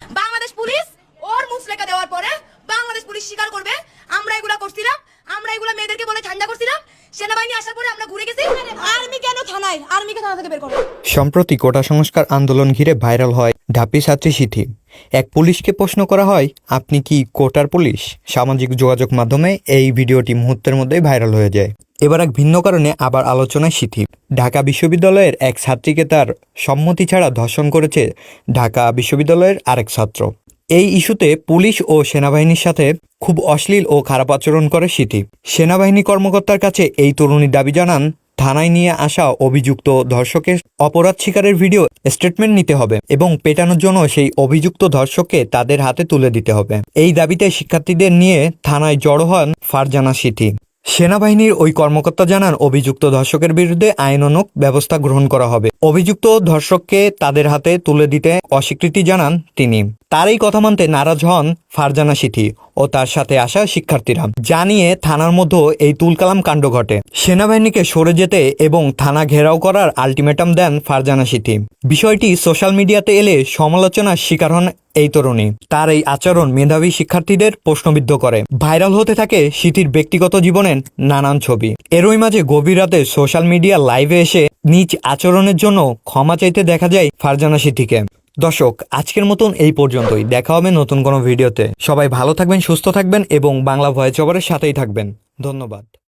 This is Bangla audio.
বাংলাদেশ পুলিশ ওর মুসলেকা দেওয়ার পরে বাংলাদেশ পুলিশ স্বীকার করবে, আমরা এগুলা করছিলাম, আমরা এগুলা মেয়েদেরকে বলে ঠান্ডা করছিলাম, সেনাবাহিনী আসার পরে আমরা ঘুরে গেছি। আর্মি কেন থানায়? আর্মিকে থানা থেকে বের করো সম্প্রতি কোটা সংস্কার আন্দোলন ঘিরে ভাইরাল হয় ঢাপি ছাত্রী সিথি এক পুলিশকে প্রশ্ন করা হয়, আপনি কি কোটার পুলিশ? সামাজিক যোগাযোগ মাধ্যমে এই ভিডিওটি মুহূর্তের মধ্যেই ভাইরাল হয়ে যায়। এবার এক ভিন্ন কারণে আবার আলোচনায় সিথি ঢাকা বিশ্ববিদ্যালয়ের এক ছাত্রীকে তার সম্মতি ছাড়া ধর্ষণ করেছে ঢাকা বিশ্ববিদ্যালয়ের আরেক ছাত্র। এই ইস্যুতে পুলিশ ও সেনাবাহিনীর সাথে খুব অশ্লীল ও খারাপ আচরণ করে সিথি সেনাবাহিনী কর্মকর্তার কাছে এই তরুণীর দাবি জানান, থানায় নিয়ে আসা অভিযুক্ত ধর্ষকের অপরাধ শিকারের ভিডিও স্টেটমেন্ট নিতে হবে এবং পেটানোর জন্য সেই অভিযুক্ত ধর্ষককে তাদের হাতে তুলে দিতে হবে। এই দাবিতে শিক্ষার্থীদের নিয়ে থানায় জড়ো হন ফারজানা সিথি সেনাবাহিনীর ওই কর্মকর্তা জানান, অভিযুক্ত ধর্ষকের বিরুদ্ধে আইনানুক ব্যবস্থা গ্রহণ করা হবে। অভিযুক্ত ধর্ষককে তাদের হাতে তুলে দিতে অস্বীকৃতি জানান তিনি। তার এই কথা মানতে নারাজ হন ফারজানা সিথি ও তার সাথে আসা শিক্ষার্থীরা। জানিয়ে থানার মধ্যে এই তুলকালাম কাণ্ড ঘটে। সেনাবাহিনীকে সরে যেতে এবং থানা ঘেরাও করার আলটিমেটাম দেন ফারজানা সিথি বিষয়টি সোশ্যাল মিডিয়াতে এলে সমালোচনার শিকার হন এই তরুণী। তার এই আচরণ মেধাবী শিক্ষার্থীদের প্রশ্নবিদ্ধ করে। ভাইরাল হতে থাকে সিথির ব্যক্তিগত জীবনের নানান ছবি। এরই মাঝে গভীর রাতে সোশ্যাল মিডিয়া লাইভে এসে নিজ আচরণের জন্য ক্ষমা চাইতে দেখা যায় ফারজানা সিথিকে দর্শক, আজকের মতন এই পর্যন্তই। দেখা হবে নতুন কোনো ভিডিওতে। সবাই ভালো থাকবেন, সুস্থ থাকবেন এবং বাংলা ভয়েস ওভারের সাথেই থাকবেন। ধন্যবাদ।